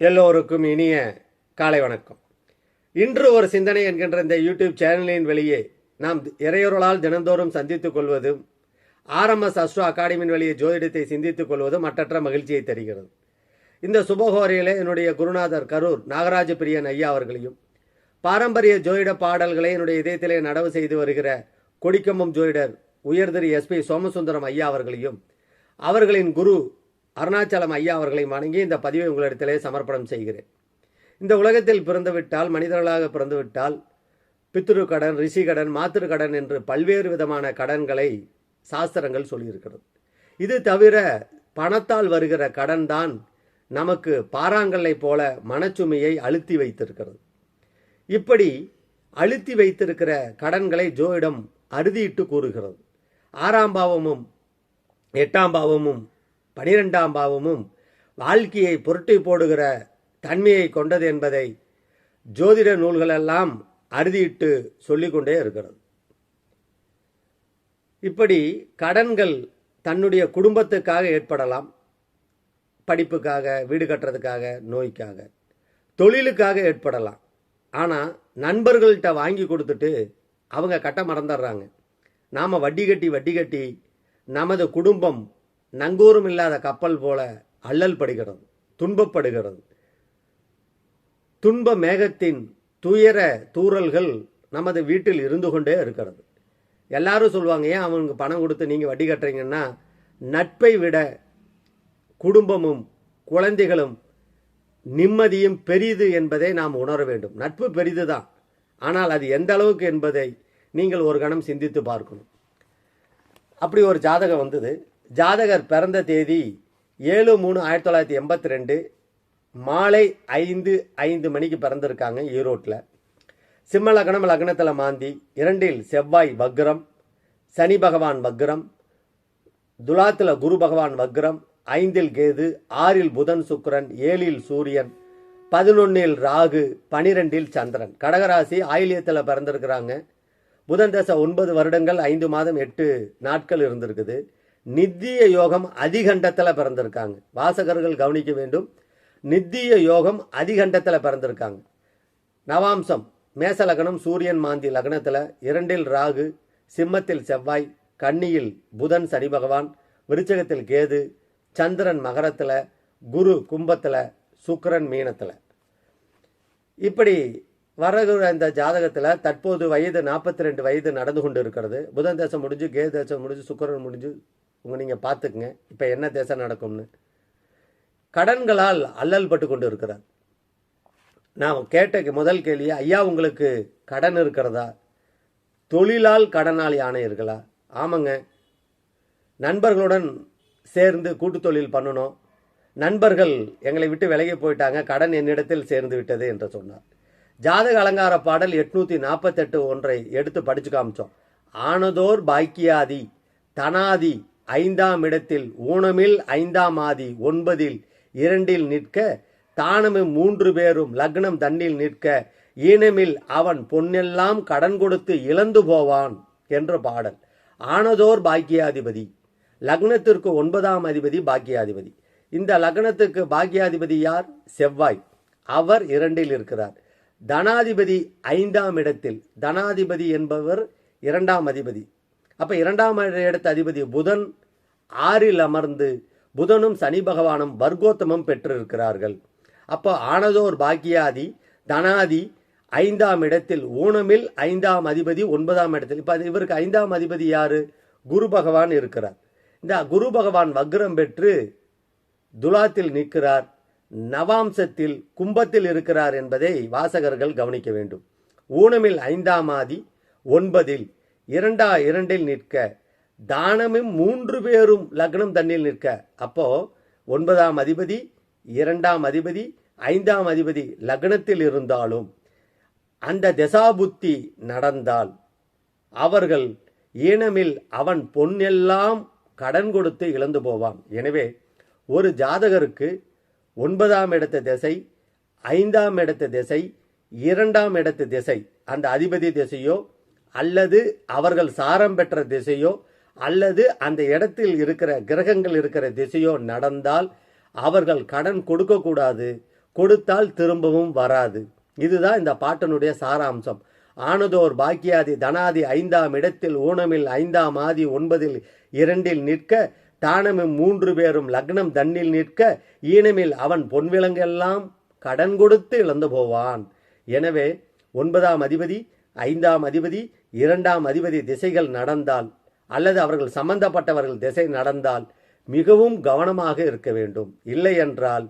எல்லோருக்கும் இனிய காலை வணக்கம். இன்று ஒரு சிந்தனை என்கின்ற இந்த யூடியூப் சேனலின் வெளியே நாம் இறையொருளால் தினந்தோறும் சந்தித்துக் கொள்வதும் ஆர்எம்எஸ் அஸ்ட்ரோ அகாடமியின் வெளியே ஜோதிடத்தை சிந்தித்துக் கொள்வதும் மற்றற்ற மகிழ்ச்சியை தருகிறது. இந்த சுபகோரையிலே என்னுடைய குருநாதர் கரூர் நாகராஜ பிரியன் ஐயா அவர்களையும் பாரம்பரிய ஜோதிட பாடல்களை என்னுடைய இதயத்திலே நடவு செய்து வருகிற கொடிக்கம்பம் ஜோதிடர் உயர்திரு எஸ்பி சோமசுந்தரம் ஐயா அவர்களையும் அவர்களின் குரு அருணாச்சலம் ஐயா அவர்களை வணங்கி இந்த பதிவை உங்களிடத்திலே சமர்ப்பணம் செய்கிறேன். இந்த உலகத்தில் பிறந்துவிட்டால் மனிதர்களாக பிறந்துவிட்டால் பித்ரு கடன் ரிஷி கடன் மாத்திரு கடன் என்று பல்வேறு விதமான கடன்களை சாஸ்திரங்கள் சொல்லியிருக்கிறது. இது தவிர பணத்தால் வருகிற கடன் தான் நமக்கு பாறாங்கல்லை போல மனச்சுமையை அழுத்தி வைத்திருக்கிறது. இப்படி அழுத்தி வைத்திருக்கிற கடன்களை ஜோயிடம் அறுதியிட்டு கூறுகிறது. ஆறாம் பாவமும் எட்டாம் பாவமும் பனிரெண்டாம் பாவமும் வாழ்க்கையை புரட்டி போடுகிற தன்மையை கொண்டது என்பதை ஜோதிட நூல்களெல்லாம் அறுதியிட்டு சொல்லிக்கொண்டே இருக்கிறது. இப்படி கடன்கள் தன்னுடைய குடும்பத்துக்காக ஏற்படலாம் படிப்புக்காக வீடு கட்டுறதுக்காக நோய்க்காக தொழிலுக்காக ஏற்படலாம். ஆனால் நண்பர்கள்ட்ட வாங்கி கொடுத்துட்டு அவங்க கட்ட மறந்துடுறாங்க. நாம் வட்டி கட்டி வட்டி கட்டி நமது குடும்பம் நங்கூரும் இல்லாத கப்பல் போல அல்லல் படுகிறது துன்பப்படுகிறது. துன்ப மேகத்தின் துயர தூறல்கள் நமது வீட்டில் இருந்து கொண்டே இருக்கிறது. எல்லாரும் சொல்லுவாங்க ஏன் அவனுக்கு பணம் கொடுத்து நீங்கள் வட்டி கட்டுறீங்கன்னா நட்பை விட குடும்பமும் குழந்தைகளும் நிம்மதியும் பெரிது என்பதை நாம் உணர வேண்டும். நட்பு பெரிதுதான். ஆனால் அது எந்த அளவுக்கு என்பதை நீங்கள் ஒரு கணம் சிந்தித்து பார்க்கணும். அப்படி ஒரு ஜாதகம் வந்தது. ஜாதகர் பிறந்த தேதி ஏழு மூணு ஆயிரத்தி தொள்ளாயிரத்தி எண்பத்தி ரெண்டு மாலை ஐந்து ஐந்து மணிக்கு பிறந்திருக்காங்க ஈரோட்டில் சிம்ம லக்னம் லக்னத்தில் மாந்தி இரண்டில் செவ்வாய் வக்ரம் சனி பகவான் வக்ரம் துலாத்தில் குரு பகவான் வக்ரம் ஐந்தில் கேது ஆறில் புதன் சுக்கரன் ஏழில் சூரியன் பதினொன்னில் ராகு பனிரெண்டில் சந்திரன். கடகராசி ஆயிலியத்தில் பிறந்திருக்கிறாங்க. புதன் தசை ஒன்பது வருடங்கள் ஐந்து மாதம் எட்டு நாட்கள் இருந்திருக்குது. நித்திய யோகம் அதிகண்டத்தில் பிறந்திருக்காங்க. வாசகர்கள் கவனிக்க வேண்டும். நித்திய யோகம் அதிகண்டத்தில் பிறந்திருக்காங்க. நவாம்சம் மேச லக்னம் சூரியன் மாந்தி லக்னத்தில் இரண்டில் ராகு சிம்மத்தில் செவ்வாய் கன்னியில் புதன் சனி பகவான் விருச்சகத்தில் கேது சந்திரன் மகரத்தில் குரு கும்பத்தில் சுக்கரன் மீனத்தில். இப்படி வரகுற இந்த ஜாதகத்தில் தற்போது வயது நாற்பத்தி ரெண்டு வயது நடந்து கொண்டு இருக்கிறது. புதன் தேசம் முடிஞ்சு கே தேசம் முடிஞ்சு சுக்கரன் முடிஞ்சு உங்கள் நீங்கள் பார்த்துக்குங்க. இப்போ என்ன தேசம் நடக்கும்னு. கடன்களால் அல்லல் பட்டு கொண்டு இருக்கிறார். நான் கேட்ட முதல் கேள்வி ஐயா உங்களுக்கு கடன் இருக்கிறதா? தொழிலால் கடனாளி ஆணையர்களா ஆமாங்க. நண்பர்களுடன் சேர்ந்து கூட்டு தொழில் பண்ணணும். நண்பர்கள் எங்களை விட்டு விலகி போயிட்டாங்க. கடன் என்னிடத்தில் சேர்ந்து விட்டது என்று சொன்னார். ஜாதக அலங்கார பாடல் எட்நூற்றி நாற்பத்தெட்டு ஒன்றை எடுத்து படித்து காமிச்சோம். ஆனதோர் பாக்கியாதி தனாதி ஐந்தாம் இடத்தில் ஊனமில் ஐந்தாம் ஆதி ஒன்பதில் இரண்டில் நிற்க தானமும் மூன்று பேரும் லக்னம் தன்னில் நிற்க ஈனமில் அவன் பொன்னெல்லாம் கடன் கொடுத்து இழந்து போவான் என்ற பாடல். ஆனதோர் பாக்கியாதிபதி. லக்னத்திற்கு ஒன்பதாம் அதிபதி பாக்கியாதிபதி. இந்த லக்னத்துக்கு பாக்கியாதிபதி யார்? செவ்வாய். அவர் இரண்டில் இருக்கிறார். தனாதிபதி ஐந்தாம் இடத்தில். தனாதிபதி என்பவர் இரண்டாம் அதிபதி. அப்ப இரண்டாம் இடத்த அதிபதி புதன் ஆறில் அமர்ந்து புதனும் சனி பகவானும் வர்க்கோத்தமம் பெற்றிருக்கிறார்கள். அப்போ ஆனதோர் பாக்கியாதி தனாதி ஐந்தாம் இடத்தில் ஊனமில் ஐந்தாம் அதிபதி ஒன்பதாம் இடத்தில். இப்போ இவருக்கு ஐந்தாம் அதிபதி யாரு? குரு பகவான் இருக்கிறார். இந்த குரு பகவான் வக்ரம் பெற்று துலாத்தில் நிற்கிறார். நவாம்சத்தில் கும்பத்தில் இருக்கிறார் என்பதை வாசகர்கள் கவனிக்க வேண்டும். ஊனமில் ஐந்தாம் ஆதி ஒன்பதில் இரண்டா இரண்டில் நிற்க தானமும் மூன்று பேரும் லக்னம் தண்ணில் நிற்க. அப்போ ஒன்பதாம் அதிபதி இரண்டாம் அதிபதி ஐந்தாம் அதிபதி லக்னத்தில் இருந்தாலும் அந்த தசாபுத்தி நடந்தால் அவர்கள் ஈனமில் அவன் பொன்னெல்லாம் கடன் கொடுத்து இழந்து போவான். எனவே ஒரு ஜாதகருக்கு ஒன்பதாம் இடத்த திசை ஐந்தாம் இடத்த திசை இரண்டாம் இடத்து திசை அந்த அதிபதி திசையோ அல்லது அவர்கள் சாரம் பெற்ற திசையோ அல்லது அந்த இடத்தில் இருக்கிற கிரகங்கள் இருக்கிற திசையோ நடந்தால் அவர்கள் கடன் கொடுக்கக்கூடாது. கொடுத்தால் திரும்பவும் வராது. இதுதான் இந்த பாட்டனுடைய சாராம்சம். ஆனதோர் பாக்கியாதி தனாதி ஐந்தாம் இடத்தில் ஊனமில் ஐந்தாம் ஆதி ஒன்பதில் இரண்டில் நிற்க தானமும் மூன்று பேரும் லக்னம் தன்னில் நிற்க ஈனமில் அவன் பொன்விலங்கெல்லாம் கடன் கொடுத்து இழந்து போவான். எனவே ஒன்பதாம் அதிபதி ஐந்தாம் அதிபதி இரண்டாம் அதிபதி திசைகள் நடந்தால் அல்லது அவர்கள் சம்பந்தப்பட்டவர்கள் திசை நடந்தால் மிகவும் கவனமாக இருக்க வேண்டும். இல்லை என்றால்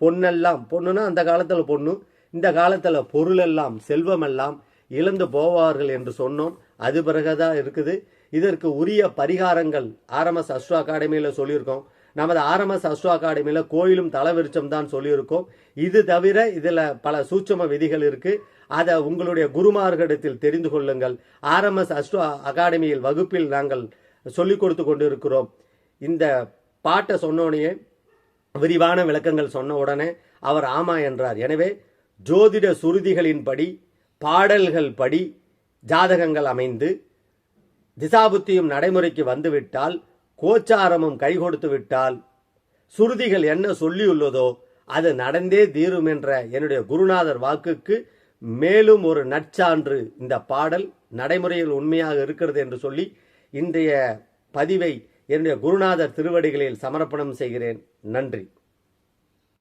பொண்ணெல்லாம் பொண்ணுன்னா அந்த காலத்தில் பொண்ணு இந்த காலத்தில் பொருளெல்லாம் செல்வமெல்லாம் இழந்து போவார்கள் என்று சொன்னோம். அது பிறகுதான் இருக்குது. இதற்கு உரிய பரிகாரங்கள் ஆர்எம்எஸ் அஸ்ட்ரோ அகாடமியில் சொல்லியிருக்கோம். நமது ஆர்எம்எஸ் அஸ்ட்ரோ அகாடமியில் கோயிலும் தலைவிருச்சம் தான் சொல்லியிருக்கோம். இது தவிர இதில் பல சூட்சம விதிகள் இருக்கு. அதை உங்களுடைய குருமார்களிடத்தில் தெரிந்து கொள்ளுங்கள். ஆர்எம்எஸ் அஸ்ட்ரோ அகாடமியில் வகுப்பில் நாங்கள் சொல்லிக் கொடுத்து கொண்டிருக்கிறோம். இந்த பாட்டை சொன்னோடனே விரிவான விளக்கங்கள் சொன்ன உடனே அவர் ஆமா என்றார். எனவே ஜோதிட சுருதிகளின்படி பாடல்கள் படி ஜாதகங்கள் அமைந்து திசாபுத்தியும் நடைமுறைக்கு வந்துவிட்டால் கோச்சாரமும் கை கொடுத்து விட்டால் சுருதிகள் என்ன சொல்லியுள்ளதோ அது நடந்தே தீரும் என்ற என்னுடைய குருநாதர் வாக்குக்கு மேலும் ஒரு நற்சான்று இந்த பாடல் நடைமுறையில் உண்மையாக இருக்கிறது என்று சொல்லி இன்றைய பதிவை என்னுடைய குருநாதர் திருவடிகளில் சமர்ப்பணம் செய்கிறேன். நன்றி.